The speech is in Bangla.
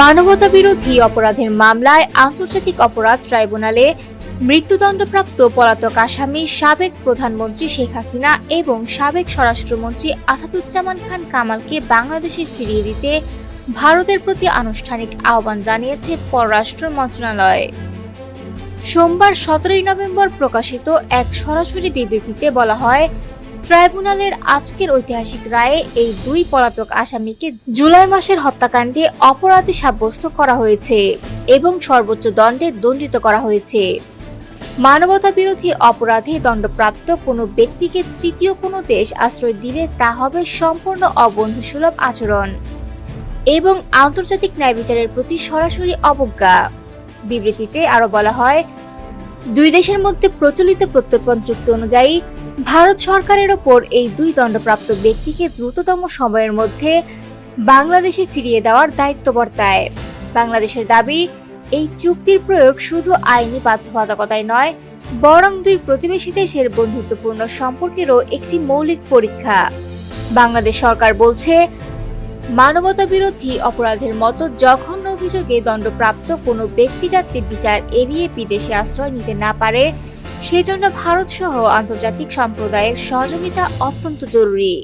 মানবতা বিরোধী অপরাধের মামলায় আন্তর্জাতিক অপরাধ ট্রাইব্যুনালে মৃত্যুদণ্ডপ্রাপ্ত পলাতক আসামি সাবেক প্রধানমন্ত্রী শেখ হাসিনা এবং সাবেক স্বরাষ্ট্রমন্ত্রী আসাদুজ্জামান খান কামালকে বাংলাদেশে ফিরিয়ে দিতে ভারতের প্রতি আনুষ্ঠানিক আহ্বান জানিয়েছে পররাষ্ট্র মন্ত্রণালয়। সোমবার সতেরোই নভেম্বর প্রকাশিত এক সরাসরি বিবৃতিতে বলা হয় ট্রাইব্যুনালের আজকের ঐতিহাসিক রায়ে এই দুই পলাতক আসামিকে জুলাই মাসের হত্যাকাণ্ডে অপরাধী সাব্যস্ত করা হয়েছে এবং সর্বোচ্চ দণ্ডে দণ্ডিত করা হয়েছে। মানবতা বিরোধী অপরাধে দণ্ডপ্রাপ্ত কোনো ব্যক্তিকে তৃতীয় কোনো দেশ আশ্রয় দিলে তা হবে সম্পূর্ণ অবন্ধুসুলভ আচরণ এবং আন্তর্জাতিক ন্যায় বিচারের প্রতি সরাসরি অবজ্ঞা। বিবৃতিতে আরও বলা হয়, দুই দেশের মধ্যে প্রচলিত প্রত্যর্পণ চুক্তি অনুযায়ী ভারত সরকারের ওপর এই দুই দণ্ডপ্রাপ্ত ব্যক্তিকে দ্রুততম সময়ের মধ্যে বাংলাদেশে ফিরিয়ে দেওয়ার দায়িত্ব বর্তায় বাংলাদেশের দাবি, এই চুক্তির প্রয়োগ শুধু আইনি বাধ্যবাধকতায় নয়, বরং দুই প্রতিবেশী দেশের বন্ধুত্বপূর্ণ সম্পর্কেরও একটি মৌলিক পরীক্ষা। বাংলাদেশ সরকার বলছে মানবতা বিরোধী অপরাধের মতো জঘন্য অভিযোগে দণ্ডপ্রাপ্ত কোনো ব্যক্তি যাতে বিচার এড়িয়ে বিদেশে আশ্রয় নিতে না পারে সেজন্য ভারত সহ আন্তর্জাতিক সম্প্রদায়ের সহযোগিতা অত্যন্ত জরুরি।